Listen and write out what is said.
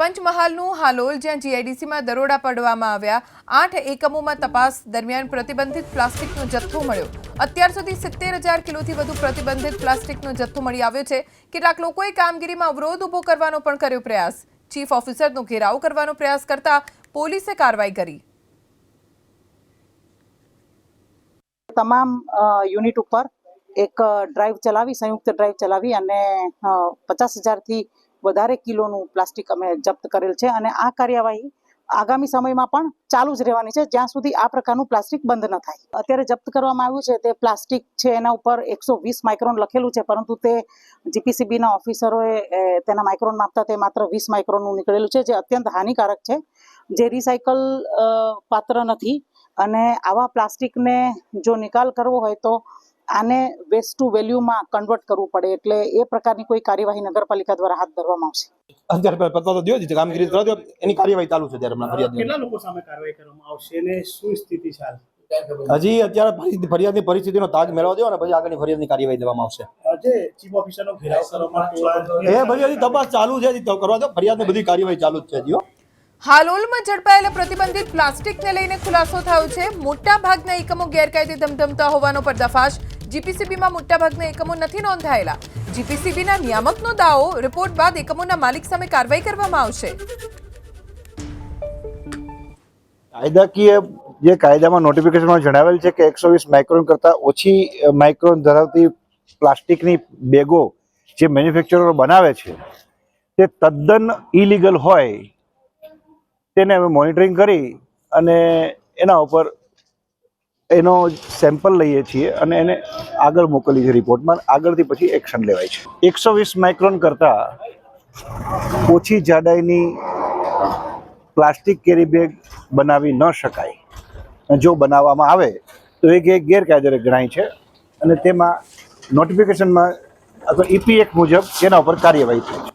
પંચમહાલનું હાલોલ, જ્યાં જીઆઈડીસીમાં દરોડા પાડવામાં આવ્યા. આઠ એકમોમાં તપાસ દરમિયાન પ્રતિબંધિત પ્લાસ્ટિકનો જથ્થો મળ્યો. અત્યાર સુધી સિત્તેર હજાર કિલોથી વધુ પ્રતિબંધિત પ્લાસ્ટિકનો જથ્થો મળી આવ્યો છે. કેટલાક લોકોએ કામગીરીમાં અવરોધ ઊભો કરવાનો પણ કર્યો પ્રયાસ. ચીફ ઓફિસરનો ઘેરાવ કરવાનો પ્રયાસ કરતા પોલીસે કાર્યવાહી કરી. તમામ યુનિટ ઉપર એક ડ્રાઈવ ચલાવી, સંયુક્ત ડ્રાઈવ ચલાવી અને પચાસ હજારથી વધારે કિલોનું પ્લાસ્ટિક અમે જપ્ત કરેલ છે અને આ કાર્યવાહી આગામી સમયમાં પણ ચાલુ જ રહેવાની છે, જ્યાં સુધી આ પ્રકારનું પ્લાસ્ટિક બંધ ન થાય. અત્યારે જપ્ત કરવામાં આવ્યું છે, તે પ્લાસ્ટિક છે એના ઉપર એકસો વીસ માઇક્રોન લખેલું છે, પરંતુ તે જીપીસીબીના ઓફિસરોએ તેના માઇક્રોન માપતા તે માત્ર વીસ માઇક્રોનનું નીકળેલું છે, જે અત્યંત હાનિકારક છે. જે રિસાયકલ પાત્ર નથી અને આવા પ્લાસ્ટિકને જો નિકાલ કરવો હોય તો આને વેસ્ટ ટુ વેલ્યુમાં કન્વર્ટ કરવું પડે એટલે એ પ્રકારની કોઈ કાર્યવાહી નગરપાલિકા દ્વારા હાથ ધરવામાં આવશે. અત્યારે પહેલા તો દો જ કામગીરી કરવા એની કાર્યવાહી ચાલુ છે ત્યારે હમણાં ફરિયાદ કેટલા લોકો સામે કાર્યવાહી કરવામાં આવશે અને શું સ્થિતિ છે હજી અત્યારે ફરિયાદની પરિસ્થિતિનો તાગ મેળવવા દો અને પછી આગળની ફરિયાદની કાર્યવાહી દેવામાં આવશે. આજે ચીફ ઓફિસરનો ઘેરાવ કરવામાં એ હજી તપાસ ચાલુ છે હજી કરવા દો. ફરિયાદની બધી કાર્યવાહી ચાલુ જ છે હજી હો. હાલોલમાં ઝડપાયેલા પ્રતિબંધિત પ્લાસ્ટિકને લઈને ખુલાસો થયો છે. મોટા ભાગના એકમો ગેરકાયદે ધમધમતા હોવાનો પર્દાફાશ. જીપીસીબીમાં મોટા ભાગના એકમો નથી નોંધાયેલા. જીપીસીબીના નિયામકનો દાવો, રિપોર્ટ બાદ એકમોના માલિક સામે કાર્યવાહી કરવામાં આવશે. કાયદાકીય જે કાયદામાં નોટિફિકેશનમાં જણાવેલ છે કે એકસો વીસ માઇક્રોન કરતાં ઓછી માઇક્રોન ધરાવતી પ્લાસ્ટિકની બેગો જે મેન્યુફેક્ચરરો બનાવે છે, તે તદ્દન ઇલીગલ હોય, તેને અમે મોનિટરિંગ કરી અને એના ઉપર એનો સેમ્પલ લઈએ છીએ અને એને આગળ મોકલીએ છીએ રિપોર્ટમાં આગળથી પછી એક્શન લેવાય છે. એકસો વીસ માઇક્રોન કરતાં ઓછી જાડાઈની પ્લાસ્ટિક કેરી બેગ બનાવી ન શકાય. જો બનાવવામાં આવે, તો એ ગેર- ગેરકાયદેસર ગણાય છે. અને તેમાં નોટિફિકેશનમાં અથવા ઈપીએફ મુજબ તેના ઉપર કાર્યવાહી થાય છે.